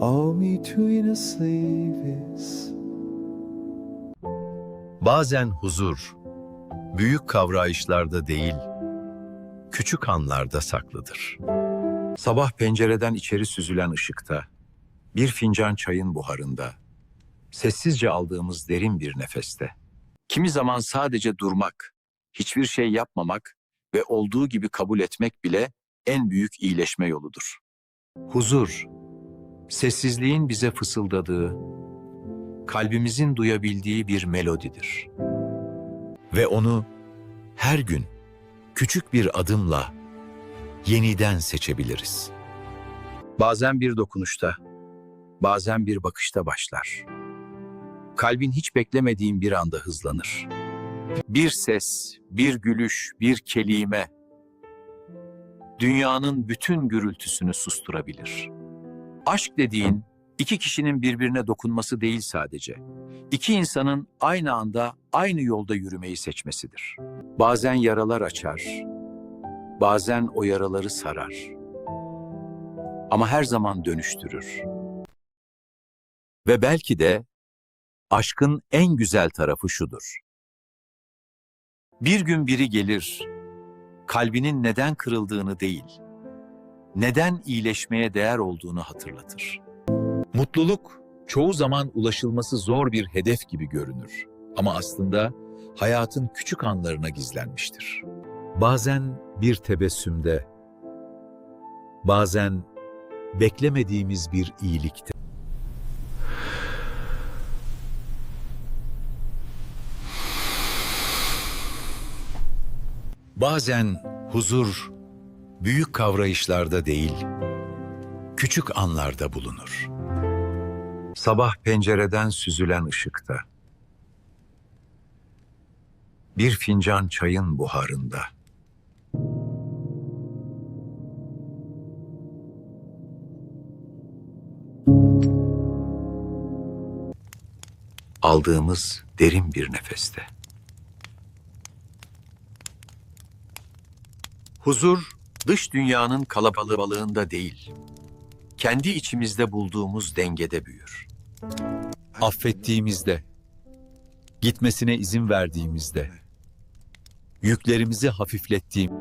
all between us leaves. Bazen huzur, büyük kavrayışlarda değil, küçük anlarda saklıdır. Sabah pencereden içeri süzülen ışıkta, bir fincan çayın buharında, sessizce aldığımız derin bir nefeste. Kimi zaman sadece durmak, hiçbir şey yapmamak ve olduğu gibi kabul etmek bile en büyük iyileşme yoludur. Huzur, sessizliğin bize fısıldadığı, kalbimizin duyabildiği bir melodidir. Ve onu her gün küçük bir adımla yeniden seçebiliriz. Bazen bir dokunuşta, bazen bir bakışta başlar. Kalbin hiç beklemediğin bir anda hızlanır. Bir ses, bir gülüş, bir kelime dünyanın bütün gürültüsünü susturabilir. Aşk dediğin iki kişinin birbirine dokunması değil sadece. İki insanın aynı anda aynı yolda yürümeyi seçmesidir. Bazen yaralar açar, bazen o yaraları sarar. Ama her zaman dönüştürür. Ve belki de aşkın en güzel tarafı şudur. Bir gün biri gelir, kalbinin neden kırıldığını değil, neden iyileşmeye değer olduğunu hatırlatır. Mutluluk çoğu zaman ulaşılması zor bir hedef gibi görünür ama aslında hayatın küçük anlarına gizlenmiştir. Bazen bir tebessümde, bazen beklemediğimiz bir iyilikte. Bazen huzur büyük kavrayışlarda değil, küçük anlarda bulunur. Sabah pencereden süzülen ışıkta. Bir fincan çayın buharında. Aldığımız derin bir nefeste. Huzur, dış dünyanın kalabalığında değil, kendi içimizde bulduğumuz dengede büyür. Affettiğimizde, gitmesine izin verdiğimizde, yüklerimizi hafiflettiğim,